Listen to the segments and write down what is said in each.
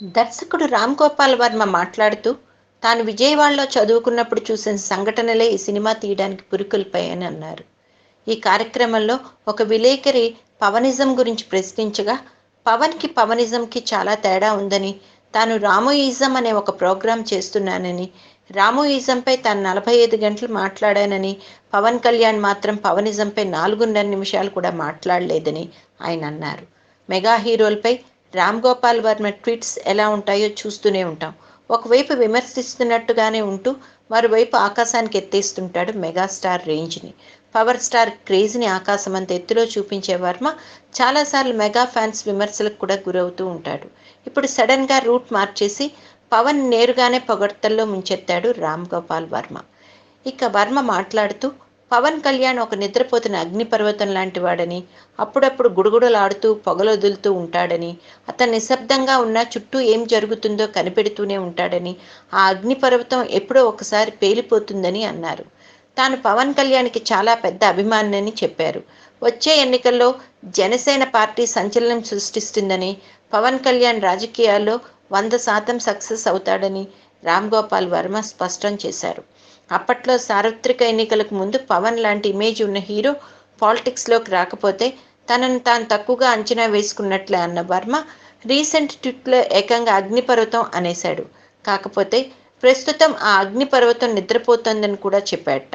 దర్శకుడు రామ్ గోపాల్ వర్మ మాట్లాడుతూ తాను విజయవాడలో చదువుకున్నప్పుడు చూసిన సంఘటనలే ఈ సినిమా తీయడానికి పురికొల్పాయని అన్నారు. ఈ కార్యక్రమంలో ఒక విలేకరి పవనిజం గురించి ప్రశ్నించగా పవన్కి పవనిజంకి చాలా తేడా ఉందని తాను రామోయిజం అనే ఒక ప్రోగ్రాం చేస్తున్నానని రామోయిజంపై తాను నలభై ఐదు గంటలు మాట్లాడానని పవన్ కళ్యాణ్ మాత్రం పవనిజంపై నాలుగున్నర నిమిషాలు కూడా మాట్లాడలేదని ఆయన అన్నారు. మెగా హీరోలపై రామ్ గోపాల్ వర్మ ట్వీట్స్ ఎలా ఉంటాయో చూస్తూనే ఉంటాం. ఒకవైపు విమర్శిస్తున్నట్టుగానే ఉంటూ మరోవైపు ఆకాశానికి ఎత్తేస్తుంటాడు మెగాస్టార్ రేంజ్ని. పవర్ స్టార్ క్రేజ్ని ఆకాశం అంత ఎత్తులో చూపించే వర్మ చాలాసార్లు మెగా ఫ్యాన్స్ విమర్శలకు కూడా గురవుతూ ఉంటాడు. ఇప్పుడు సడన్గా రూట్ మార్చేసి పవన్ నేరుగానే పొగడ్తల్లో ముంచెత్తాడు రామ్ గోపాల్ వర్మ. ఇక వర్మ మాట్లాడుతూ పవన్ కళ్యాణ్ ఒక నిద్రపోతున్న అగ్నిపర్వతం లాంటి వాడని అప్పుడప్పుడు గుడుగుడలాడుతూ పొగలొదులుతూ ఉంటాడని అతను నిశ్శబ్దంగా ఉన్న చుట్టూ ఏం జరుగుతుందో కనిపెడుతూనే ఉంటాడని ఆ అగ్నిపర్వతం ఎప్పుడో ఒకసారి పేలిపోతుందని అన్నారు. తాను పవన్ కళ్యాణ్కి చాలా పెద్ద అభిమానిని చెప్పారు. వచ్చే ఎన్నికల్లో జనసేన పార్టీ సంచలనం సృష్టిస్తుందని పవన్ కళ్యాణ్ రాజకీయాల్లో వంద శాతం సక్సెస్ అవుతాడని రామ్ గోపాల్ వర్మ స్పష్టం చేశారు. అప్పట్లో సార్వత్రిక ఎన్నికలకు ముందు పవన్ లాంటి ఇమేజ్ ఉన్న హీరో పాలిటిక్స్లోకి రాకపోతే తనను తాను తక్కువగా అంచనా వేసుకున్నట్లే అన్న వర్మ రీసెంట్ ట్విట్లో ఏకంగా అగ్నిపర్వతం అనేశాడు. కాకపోతే ప్రస్తుతం ఆ అగ్నిపర్వతం నిద్రపోతోందని కూడా చెప్పాడట.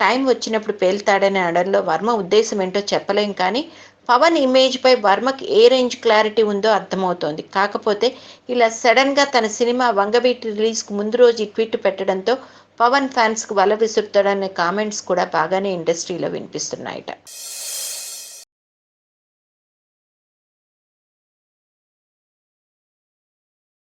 టైం వచ్చినప్పుడు పేలుతాడనే అడల్లో వర్మ ఉద్దేశం ఏంటో చెప్పలేం కానీ పవన్ ఇమేజ్పై వర్మకి ఏ రేంజ్ క్లారిటీ ఉందో అర్థమవుతోంది. కాకపోతే ఇలా సడన్గా తన సినిమా వంగవీటి రిలీజ్కు ముందు రోజు ఈ ట్వీట్ పెట్టడంతో పవన్ ఫ్యాన్స్కు వల విసురుతాడనే కామెంట్స్ కూడా బాగానే ఇండస్ట్రీలో వినిపిస్తున్నాయట.